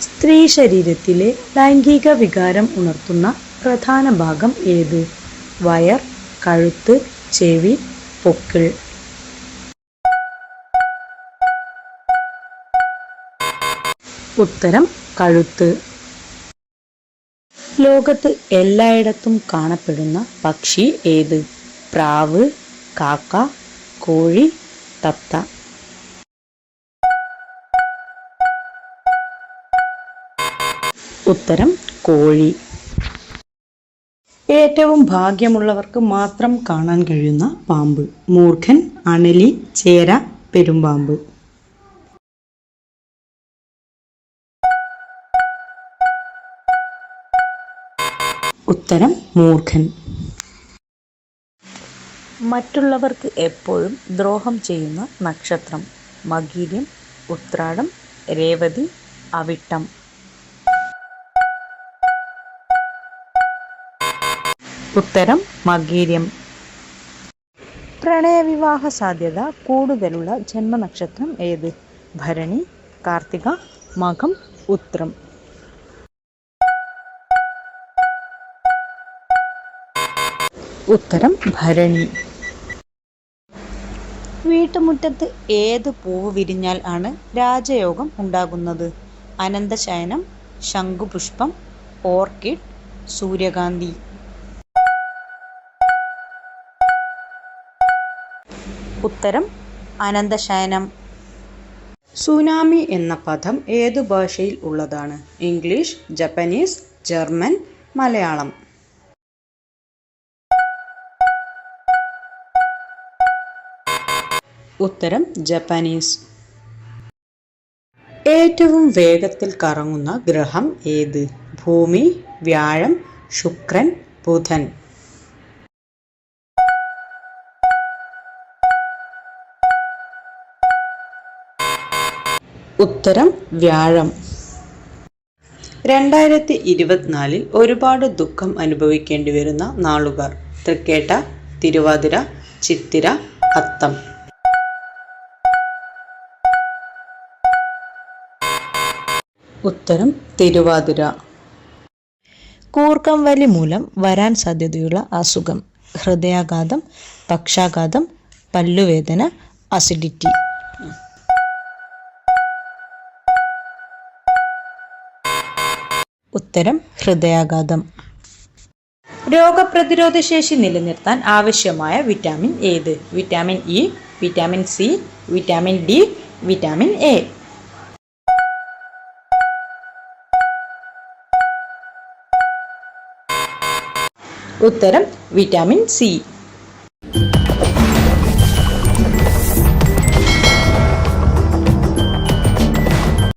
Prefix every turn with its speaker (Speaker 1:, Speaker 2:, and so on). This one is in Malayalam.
Speaker 1: സ്ത്രീ ശരീരത്തിലെ ലൈംഗിക വികാരം ഉണർത്തുന്ന പ്രധാന ഭാഗം ഏത്? വയർ കഴുത്ത് ചെവി പൊക്കിൾ. ഉത്തരം കഴുത്ത്. ലോകത്ത് എല്ലായിടത്തും കാണപ്പെടുന്ന പക്ഷി ഏത്? പ്രാവ് കാക്ക കോഴി തത്ത. ഉത്തരം കോഴി. ഏറ്റവും ഭാഗ്യമുള്ളവർക്ക് മാത്രം കാണാൻ കഴിയുന്ന പാമ്പ്. മൂർഖൻ അണലി ചേര പെരുമ്പാമ്പ്. ഉത്തരം മൂർഖൻ. മറ്റുള്ളവർക്ക് എപ്പോഴും ദ്രോഹം ചെയ്യുന്ന നക്ഷത്രം. മകീര്യം ഉത്രാടം രേവതി അവിട്ടം. ഉത്തരം മകീര്യം. പ്രണയവിവാഹ സാധ്യത കൂടുതലുള്ള ജന്മനക്ഷത്രം ഏത്? ഭരണി കാർത്തിക മകം ഉത്രം. ഉത്തരം ഭരണി. വീട്ടുമുറ്റത്ത് ഏത് പൂവ് വിരിഞ്ഞാൽ ആണ് രാജയോഗം ഉണ്ടാകുന്നത്? അനന്തശയനം ശംഖുപുഷ്പം ഓർക്കിഡ് സൂര്യകാന്തി. ഉത്തരം അനന്തശയനം. സുനാമി എന്ന പദം ഏതു ഭാഷയിൽ ഉള്ളതാണ്? English Japanese German Malayalam. ഉത്തരം ജപ്പാനീസ്. ഏറ്റവും വേഗത്തിൽ കറങ്ങുന്ന ഗ്രഹം ഏത്? ഭൂമി വ്യാഴം ശുക്രൻ ബുധൻ. ഉത്തരം വ്യാഴം. രണ്ടായിരത്തി ഇരുപത്തിനാലിൽ ഒരുപാട് ദുഃഖം അനുഭവിക്കേണ്ടി വരുന്ന നാളുകാർ. തൃക്കേട്ട തിരുവാതിര ചിത്തിര അത്തം ഉത്തരം തിരുവാതിര. കൂർക്കം വലി മൂലം വരാൻ സാധ്യതയുള്ള അസുഖം. ഹൃദയാഘാതം പക്ഷാഘാതം പല്ലുവേദന അസിഡിറ്റി ഉത്തരം ഹൃദയാഘാതം. രോഗപ്രതിരോധ ശേഷി നിലനിർത്താൻ ആവശ്യമായ വിറ്റാമിൻ ഏത്? Vitamin E vitamin C vitamin D vitamin A. ഉത്തരം വിറ്റാമിൻ സി.